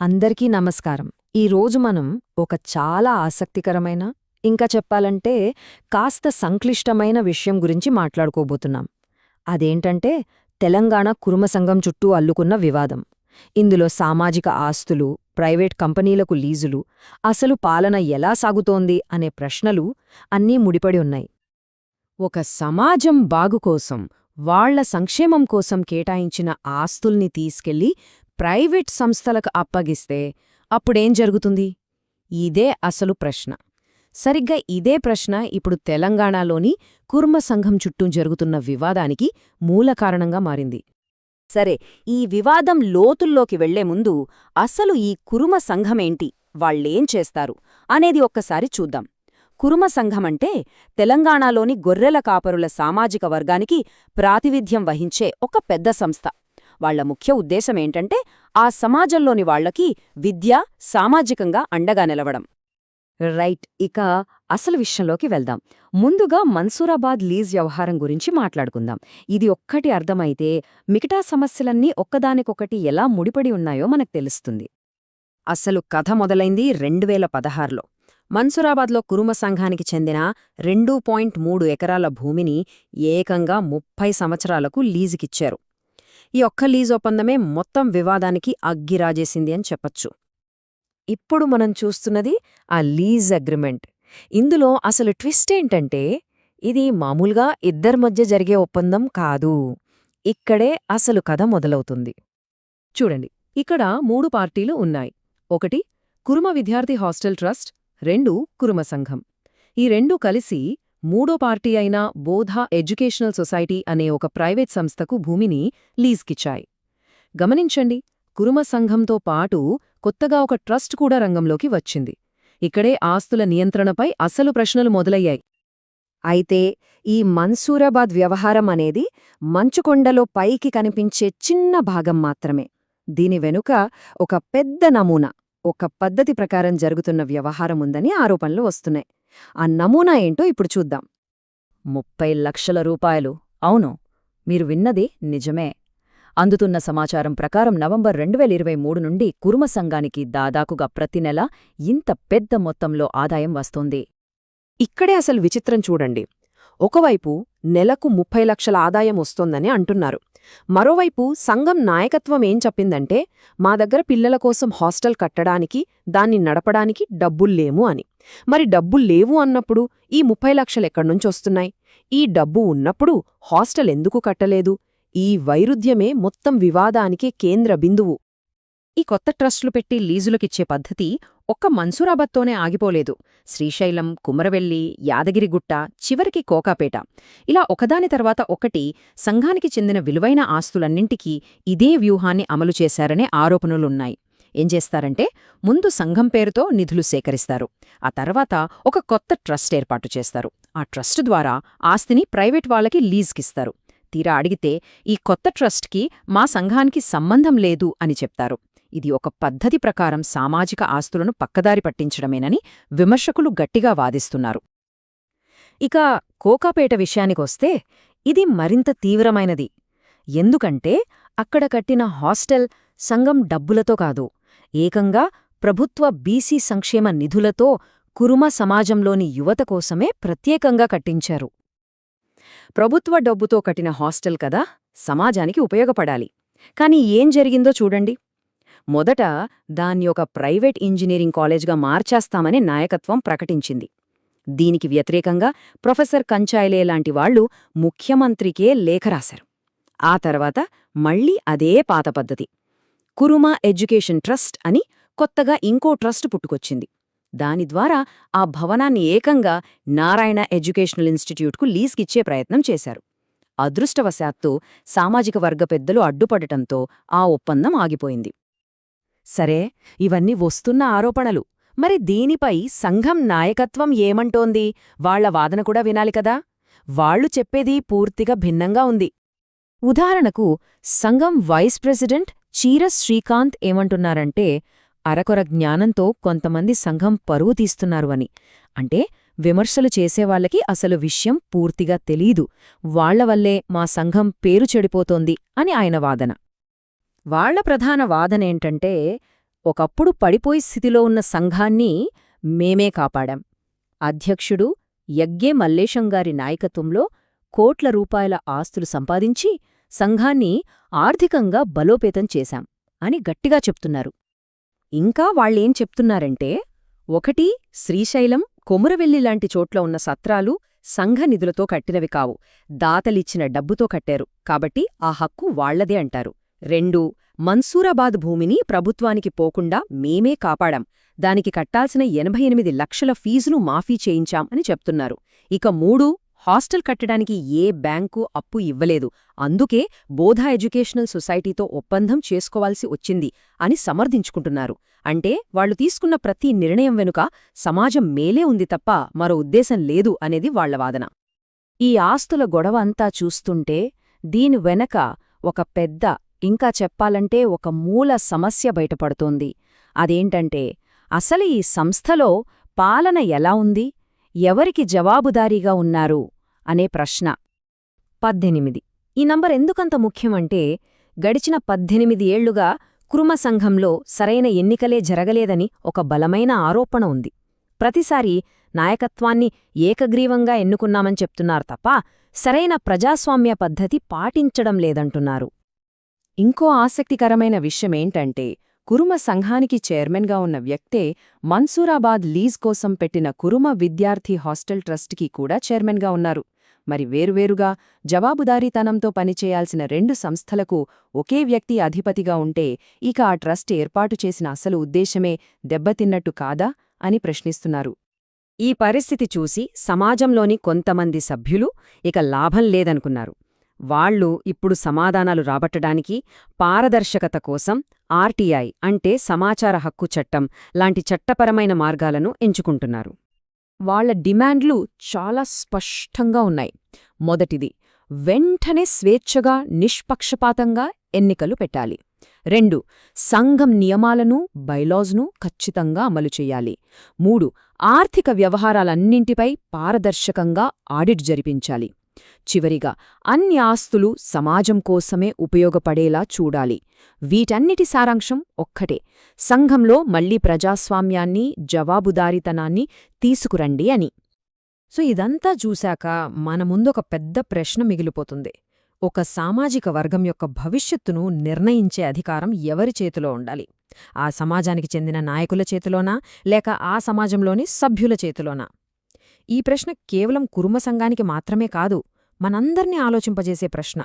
అందరికీ నమస్కారం. ఈరోజు మనం ఒక చాలా ఆసక్తికరమైన ఇంకా చెప్పాలంటే కాస్త సంక్లిష్టమైన విషయం గురించి మాట్లాడుకోబోతున్నాం. అదేంటంటే తెలంగాణ కురుమ సంఘం చుట్టూ అల్లుకున్న వివాదం. ఇందులో సామాజిక ఆస్తులు ప్రైవేట్ కంపెనీలకు లీజులు అసలు పాలన ఎలా సాగుతోంది అనే ప్రశ్నలు అన్నీ ముడిపడి ఉన్నాయి. ఒక సమాజం బాగుకోసం వాళ్ళ సంక్షేమం కోసం కేటాయించిన ఆస్తుల్ని తీసుకెళ్ళి ప్రైవేట్ సంస్థలకు అప్పగిస్తే అప్పుడేం జరుగుతుంది? ఇదే అసలు ప్రశ్న. సరిగ్గా ఇదే ప్రశ్న ఇప్పుడు తెలంగాణలోని కుర్మ సంఘం చుట్టూ జరుగుతున్న వివాదానికి మూల కారణంగా మారింది. సరే ఈ వివాదం లోతుల్లోకి వెళ్ళే ముందు అసలు ఈ కురుమ సంఘమేంటి? వాళ్ళేం చేస్తారు? అనేది ఒక్కసారి చూద్దాం. కురుమ సంఘమంటే తెలంగాణలోని గొర్రెల కాపరుల సామాజిక వర్గానికి ప్రాతినిధ్యం వహించే ఒక పెద్ద సంస్థ. వాళ్ళ ముఖ్య ఉద్దేశమేంటంటే ఆ సమాజంలోని వాళ్ళకి విద్య సామాజికంగా అండగా నిలవడం. రైట్ ఇక అసలు విషయంలోకి వెళ్దాం. ముందుగా మన్సూరాబాద్ లీజ్ వ్యవహారం గురించి మాట్లాడుకుందాం. ఇది ఒక్కటి అర్థమైతే మిగతా సమస్యలన్నీ ఒక్కదానికొకటి ఎలా ముడిపడి ఉన్నాయో మనకు తెలుస్తుంది. అసలు కథ మొదలైంది రెండు వేల పదహారులో. మన్సూరాబాద్లో కురుమ సంఘానికి చెందిన రెండు పాయింట్ మూడు ఎకరాల భూమిని ఏకంగా ముప్పై సంవత్సరాలకు లీజుకిచ్చారు. ఈ ఒక్క లీజ్ ఒప్పందమే మొత్తం వివాదానికి అగ్గిరాజేసింది అని చెప్పచ్చు. ఇప్పుడు మనం చూస్తున్నది ఆ లీజ్ అగ్రిమెంట్. ఇందులో అసలు ట్విస్ట్ ఏంటంటే ఇది మామూలుగా ఇద్దరి మధ్య జరిగే ఒప్పందం కాదు. ఇక్కడే అసలు కథ మొదలవుతుంది. చూడండి ఇక్కడ మూడు పార్టీలు ఉన్నాయి. ఒకటి కురుమ విద్యార్థి హాస్టల్ ట్రస్ట్ రెండు కురుమ సంఘం. ఈ రెండు కలిసి మూడో పార్టీ అయిన బోధా ఎడ్యుకేషనల్ సొసైటీ అనే ఒక ప్రైవేట్ సంస్థకు భూమిని లీజ్కిచ్చాయి. గమనించండి కురుమ సంఘంతో పాటు కొత్తగా ఒక ట్రస్ట్ కూడా రంగంలోకి వచ్చింది. ఇక్కడే ఆస్తుల నియంత్రణపై అసలు ప్రశ్నలు మొదలయ్యాయి. అయితే ఈ మన్సూరాబాద్ వ్యవహారం అనేది మంచుకొండలో పైకి కనిపించే చిన్న భాగం మాత్రమే. దీని వెనుక ఒక పెద్ద నమూనా ఒక పద్ధతి ప్రకారం జరుగుతున్న వ్యవహారముందని ఆరోపణలు వస్తున్నాయి. ఆ నమూనా ఏంటో ఇప్పుడు చూద్దాం. ముప్పై లక్షల రూపాయలు. అవును మీరు విన్నది నిజమే. అందుతున్న సమాచారం ప్రకారం నవంబర్ రెండు వేల ఇరవై మూడు నుండి కురుమ సంఘానికి దాదాపుగా ప్రతి నెల ఇంత పెద్ద మొత్తంలో ఆదాయం వస్తోంది. ఇక్కడే అసలు విచిత్రం చూడండి. ఒకవైపు నెలకు ముప్పై లక్షల ఆదాయం వస్తోందని అంటున్నారు. మరోవైపు సంఘం నాయకత్వం ఏం చెప్పిందంటే మా దగ్గర పిల్లల కోసం హాస్టల్ కట్టడానికి దాన్ని నడపడానికి డబ్బుల్లేము అని. మరి డబ్బుల్లేవు అన్నప్పుడు ఈ ముప్పై లక్షలెక్కడ్నుంచొస్తున్నాయి ఈ డబ్బు ఉన్నప్పుడు హాస్టల్ ఎందుకు కట్టలేదు? ఈ వైరుధ్యమే మొత్తం వివాదానికి కేంద్ర బిందువు. ఈ కొత్త ట్రస్టులు పెట్టి లీజులకిచ్చే పద్ధతి ఒక్క మన్సూరాబాద్తోనే ఆగిపోలేదు. శ్రీశైలం కుమరవెల్లి యాదగిరిగుట్ట చివరికి కోకాపేట. ఇలా ఒకదాని తర్వాత ఒకటి సంఘానికి చెందిన విలువైన ఆస్తులన్నింటికీ ఇదే వ్యూహాన్ని అమలు చేశారనే ఆరోపణలున్నాయి. ఏం చేస్తారంటే ముందు సంఘం పేరుతో నిధులు సేకరిస్తారు. ఆ తర్వాత ఒక కొత్త ట్రస్ట్ ఏర్పాటు చేస్తారు. ఆ ట్రస్ట్ ద్వారా ఆస్తిని ప్రైవేట్ వాళ్ళకి లీజ్కిస్తారు. తీరా అడిగితే ఈ కొత్త ట్రస్ట్కి మా సంఘానికి సంబంధం లేదు అని చెప్తారు. ఇది ఒక పద్ధతి ప్రకారం సామాజిక ఆస్తులను పక్కదారి పట్టించడమేనని విమర్శకులు గట్టిగా వాదిస్తున్నారు. ఇక కోకాపేట విషయానికొస్తే ఇది మరింత తీవ్రమైనది. ఎందుకంటే అక్కడ కట్టిన హాస్టల్ సంఘం డబ్బులతో కాదు ఏకంగా ప్రభుత్వ బీసీ సంక్షేమ నిధులతో కురుమ సమాజంలోని యువత కోసమే ప్రత్యేకంగా కట్టించారు. ప్రభుత్వ డబ్బుతో కట్టిన హాస్టల్ కదా సమాజానికి ఉపయోగపడాలి. కాని ఏం జరిగిందో చూడండి. మొదట దాన్ని ఒక ప్రైవేట్ ఇంజనీరింగ్ కాలేజ్గా మార్చేస్తామని నాయకత్వం ప్రకటించింది. దీనికి వ్యతిరేకంగా ప్రొఫెసర్ కంచాయిలే లాంటి వాళ్ళు ముఖ్యమంత్రికే లేఖ రాశారు. ఆ తర్వాత మళ్ళీ అదే పాత పద్ధతి. కురుమా ఎడ్యుకేషన్ ట్రస్ట్ అని కొత్తగా ఇంకో ట్రస్ట్ పుట్టుకొచ్చింది. దాని ద్వారా ఆ భవనాన్ని ఏకంగా నారాయణ ఎడ్యుకేషనల్ ఇన్స్టిట్యూట్కు లీజ్కిచ్చే ప్రయత్నం చేశారు. అదృష్టవశాత్తు సామాజిక వర్గ పెద్దలు అడ్డుపడటంతో ఆ ఒప్పందం ఆగిపోయింది. సరే ఇవన్నీ వస్తున్న ఆరోపణలు. మరి దీనిపై సంఘం నాయకత్వం ఏమంటోంది? వాళ్ళ వాదన కూడా వినాలి కదా? వాళ్ళు చెప్పేది పూర్తిగా భిన్నంగా ఉంది. ఉదాహరణకు సంఘం వైస్ ప్రెసిడెంట్ చీర శ్రీకాంత్ ఏమంటున్నారంటే అరకొర జ్ఞానంతో కొంతమంది సంఘం పరువు తీస్తున్నారు అని. అంటే విమర్శలు చేసేవాళ్ళకి అసలు విషయం పూర్తిగా తెలీదు. వాళ్ళవల్లే మా సంఘం పేరు చెడిపోతోంది అని ఆయన వాదన. వాళ్ళ ప్రధాన వాదనేంటంటే ఒకప్పుడు పడిపోయి స్థితిలో ఉన్న సంఘాన్ని మేమే కాపాడాం. అధ్యక్షుడు యగ్గే మల్లేశంగారి నాయకత్వంలో కోట్ల రూపాయల ఆస్తులు సంపాదించి సంఘాన్ని ఆర్థికంగా బలోపేతం చేశాం అని గట్టిగా చెప్తున్నారు. ఇంకా వాళ్ళేం చెప్తున్నారంటే ఒకటి శ్రీశైలం కొమురవెల్లి లాంటి చోట్ల ఉన్న సత్రాలు సంఘ నిధులతో కట్టినవి కావు. దాతలిచ్చిన డబ్బుతో కట్టారు. కాబట్టి ఆ హక్కు వాళ్ళదే అంటారు. రెండు మన్సూరాబాద్ భూమిని ప్రభుత్వానికి పోకుండా మేమే కాపాడాం. దానికి కట్టాల్సిన ఎనభై ఎనిమిది లక్షల ఫీజును మాఫీ చేయించాం అని చెప్తున్నారు. ఇక మూడు హాస్టల్ కట్టడానికి ఏ బ్యాంకు అప్పు ఇవ్వలేదు. అందుకే బోధ ఎడ్యుకేషనల్ సొసైటీతో ఒప్పందం చేసుకోవాల్సి వచ్చింది అని సమర్థించుకుంటున్నారు. అంటే వాళ్ళు తీసుకున్న ప్రతి నిర్ణయం వెనుక సమాజం మేలే ఉంది తప్ప మరో ఉద్దేశం లేదు అనేది వాళ్ళ వాదన. ఈ ఆస్తుల గొడవ అంతా చూస్తుంటే దీని వెనక ఒక పెద్ద ఇంకా చెప్పాలంటే ఒక మూల సమస్య బయటపడుతోంది. అదేంటంటే అసలు ఈ సంస్థలో పాలన ఎలా ఉంది? ఎవరికి జవాబుదారీగా ఉన్నారు? అనే ప్రశ్న. పద్దెనిమిది. ఈ నంబర్ ఎందుకంత ముఖ్యమంటే గడిచిన పద్దెనిమిది ఏళ్ళుగా కురుమ సంఘంలో సరైన ఎన్నికలే జరగలేదని ఒక బలమైన ఆరోపణ ఉంది. ప్రతిసారి నాయకత్వాన్ని ఏకగ్రీవంగా ఎన్నుకున్నామని చెప్తున్నారు తప్ప సరైన ప్రజాస్వామ్య పద్ధతి పాటించడం లేదంటున్నారు. ఇంకో ఆసక్తికరమైన విషయమేంటంటే కురుమ సంఘానికి చైర్మన్గా ఉన్న వ్యక్తే మన్సూరాబాద్ లీజ్ కోసం పెట్టిన కురుమ విద్యార్థి హాస్టల్ ట్రస్ట్కి కూడా చైర్మన్గా ఉన్నారు. మరి వేరువేరుగా జవాబుదారీతనంతో పనిచేయాల్సిన రెండు సంస్థలకు ఒకే వ్యక్తి అధిపతిగా ఉంటే ఇక ఆ ట్రస్ట్ ఏర్పాటు చేసిన అసలు ఉద్దేశమే దెబ్బతిన్నట్టు కాదా అని ప్రశ్నిస్తున్నారు. ఈ పరిస్థితి చూసి సమాజంలోని కొంతమంది సభ్యులు ఇక లాభం లేదనుకున్నారు. వాళ్ళు ఇప్పుడు సమాధానాలు రాబట్టడానికి పారదర్శకత కోసం ఆర్టీఐ అంటే సమాచార హక్కు చట్టం లాంటి చట్టపరమైన మార్గాలను ఎంచుకుంటున్నారు. వాళ్ళ డిమాండ్లు చాలా స్పష్టంగా ఉన్నాయి. మొదటిది వెంటనే స్వేచ్ఛగా నిష్పక్షపాతంగా ఎన్నికలు పెట్టాలి. రెండు సంఘం నియమాలను బైలాజ్ను ఖచ్చితంగా అమలు చేయాలి. మూడు ఆర్థిక వ్యవహారాలన్నింటిపై పారదర్శకంగా ఆడిట్ జరిపించాలి. చివరిగా అన్ని ఆస్తులు సమాజం కోసమే ఉపయోగపడేలా చూడాలి. వీటన్నిటి సారాంశం ఒక్కటే. సంఘంలో మళ్ళీ ప్రజాస్వామ్యాన్ని జవాబుదారీతనాన్ని తీసుకురండి అని. సో ఇదంతా చూశాక మన ముందొక పెద్ద ప్రశ్న మిగిలిపోతుంది. ఒక సామాజిక వర్గం యొక్క భవిష్యత్తును నిర్ణయించే అధికారం ఎవరి చేతిలో ఉండాలి? ఆ సమాజానికి చెందిన నాయకుల చేతిలోనా? లేక ఆ సమాజంలోని సభ్యుల చేతిలోనా? ఈ ప్రశ్న కేవలం కురుమ సంఘానికి మాత్రమే కాదు మనందర్నీ ఆలోచింపజేసే ప్రశ్న.